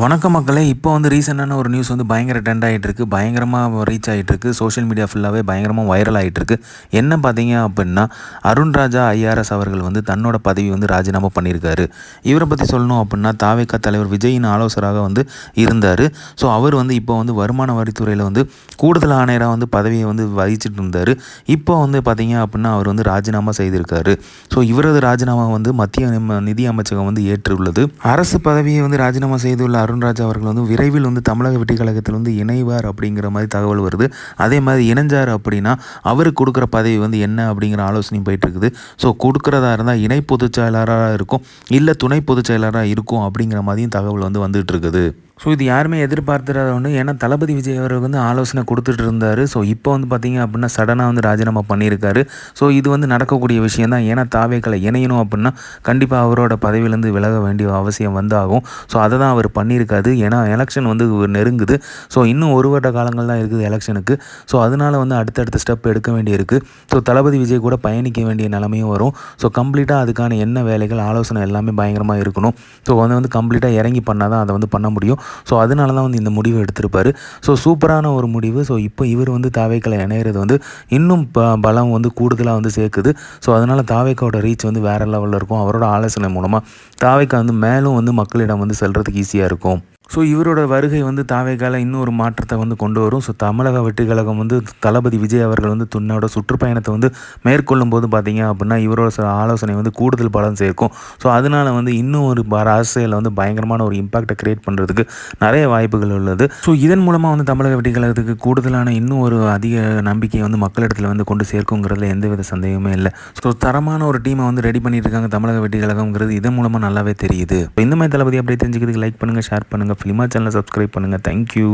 வணக்கம் மக்களே இப்போ வந்து ரீசெண்டான ஒரு நியூஸ் வந்து பயங்கர ட்ரெண்ட் ஆகிட்டு இருக்கு பயங்கரமாக ரீச் ஆகிட்டு இருக்கு சோஷியல் மீடியா ஃபுல்லாகவே பயங்கரமாக வைரல் ஆகிட்டு இருக்கு என்ன பார்த்தீங்க அப்படின்னா அருண் ராஜா ஐஆர்எஸ் அவர்கள் வந்து தன்னோட பதவி வந்து ராஜினாமா பண்ணியிருக்காரு. இவரை பற்றி சொல்லணும் அப்படின்னா தாவேக்கா தலைவர் விஜயின் ஆலோசராக வந்து இருந்தார். ஸோ அவர் வந்து இப்போ வந்து வருமான வரித்துறையில் வந்து கூடுதல் ஆணையராக வந்து பதவியை வந்து வகிச்சிட்டு இருந்தார். இப்போ வந்து பார்த்தீங்க அப்படின்னா அவர் வந்து ராஜினாமா செய்திருக்காரு. ஸோ இவரது ராஜினாமா வந்து மத்திய நிம- நிதி அமைச்சகம் வந்து ஏற்றுள்ளது. அரசு பதவியை வந்து ராஜினாமா செய்துள்ள அருண்ராஜ் அவர்கள் வந்து விரைவில் வந்து தமிழக வெட்டிக்கழகத்தில் வந்து இணைவார் அப்படிங்கிற மாதிரி தகவல் வருது. அதே மாதிரி இணைஞ்சார் அப்படின்னா அவருக்கு கொடுக்குற பதவி வந்து என்ன அப்படிங்கிற ஆலோசனையும் போயிட்டுருக்குது ஸோ கொடுக்குறதா இருந்தால் இணை பொதுச் செயலாளராக இருக்கும் இல்லை துணை பொதுச் செயலாளராக இருக்கும் அப்படிங்கிற மாதிரியும் தகவல் வந்து வந்துகிட்ருக்குது இருக்குது. ஸோ இது யாருமே எதிர்பார்த்துறாத ஒன்று ஏன்னா தளபதி விஜய் அவருக்கு வந்து ஆலோசனை கொடுத்துட்டு இருந்தார். ஸோ இப்போ வந்து பார்த்தீங்க அப்படின்னா சடனாக வந்து ராஜினாமா பண்ணியிருக்காரு. ஸோ இது வந்து நடக்கக்கூடிய விஷயம் தான். ஏன்னா தாவேக்களை இணையணும் அப்படின்னா கண்டிப்பாக அவரோட பதவியிலேருந்து விலக வேண்டிய அவசியம் வந்தாகும். ஸோ அதை தான் அவர் பண்ணியிருக்காரு. ஏன்னா எலெக்ஷன் வந்து நெருங்குது. ஸோ இன்னும் ஒரு வருட காலங்கள் தான் இருக்குது எலெக்ஷனுக்கு ஸோ அதனால வந்து அடுத்தடுத்த ஸ்டெப் எடுக்க வேண்டியிருக்கு. ஸோ தளபதி விஜய் கூட பயணிக்க வேண்டிய நிலைமையும் வரும். ஸோ கம்ப்ளீட்டாக அதுக்கான என்ன வேலைகள் ஆலோசனை எல்லாமே பயங்கரமாக இருக்கணும். ஸோ வந்து வந்து கம்ப்ளீட்டாக இறங்கி பண்ணால் தான் அதை வந்து பண்ண முடியும். ஸோ அதனால தான் வந்து இந்த முடிவு எடுத்திருப்பார். ஸோ சூப்பரான ஒரு முடிவு. ஸோ இப்போ இவர் வந்து தாவேக்களை இணையிறது வந்து இன்னும் ப பலம் வந்து கூடுதலாக வந்து சேர்க்குது. ஸோ அதனால் தாவேக்காவோட ரீச் வந்து வேறு லெவலில் இருக்கும். அவரோட ஆலோசனை மூலமாக தாவேக்கா வந்து மேலும் வந்து மக்களிடம் வந்து செல்கிறதுக்கு ஈஸியாக இருக்கும். ஸோ இவரோட வருகை வந்து தாவேக்கால இன்னும் ஒரு மாற்றத்தை வந்து கொண்டு வரும். ஸோ தமிழக வெற்றி கழகம் வந்து தளபதி விஜய் அவர்கள் வந்து துண்ணோட சுற்றுப்பயணத்தை வந்து மேற்கொள்ளும் போது பார்த்தீங்க அப்படின்னா இவரோட ஆலோசனை வந்து கூடுதல் பலம் சேர்க்கும். ஸோ அதனால வந்து இன்னும் ஒரு ப- அரசியலில் வந்து பயங்கரமான ஒரு இம்பாக்டை கிரியேட் பண்ணுறதுக்கு நிறைய வாய்ப்புகள் உள்ளது. ஸோ இதன் மூலமாக வந்து தமிழக வெற்றி கழகத்துக்கு கூடுதலான இன்னும் ஒரு அதிக நம்பிக்கையை வந்து மக்களிடத்தில் வந்து கொண்டு சேர்க்குங்கிறதுல எந்தவித சந்தேகமே இல்லை. ஸோ தரமான ஒரு டீமை வந்து ரெடி பண்ணிட்டு இருக்காங்க தமிழக வெற்றி இதன் மூலமாக நல்லாவே தெரியுது. இந்த மாதிரி தளபதி அப்படியே தெரிஞ்சுக்கிறதுக்கு லைக் பண்ணுங்கள் ஷேர் பண்ணுங்கள் ஃபிலிமா சேனலை சப்ஸ்கிரைப் பண்ணுங்கள் தேங்க்யூ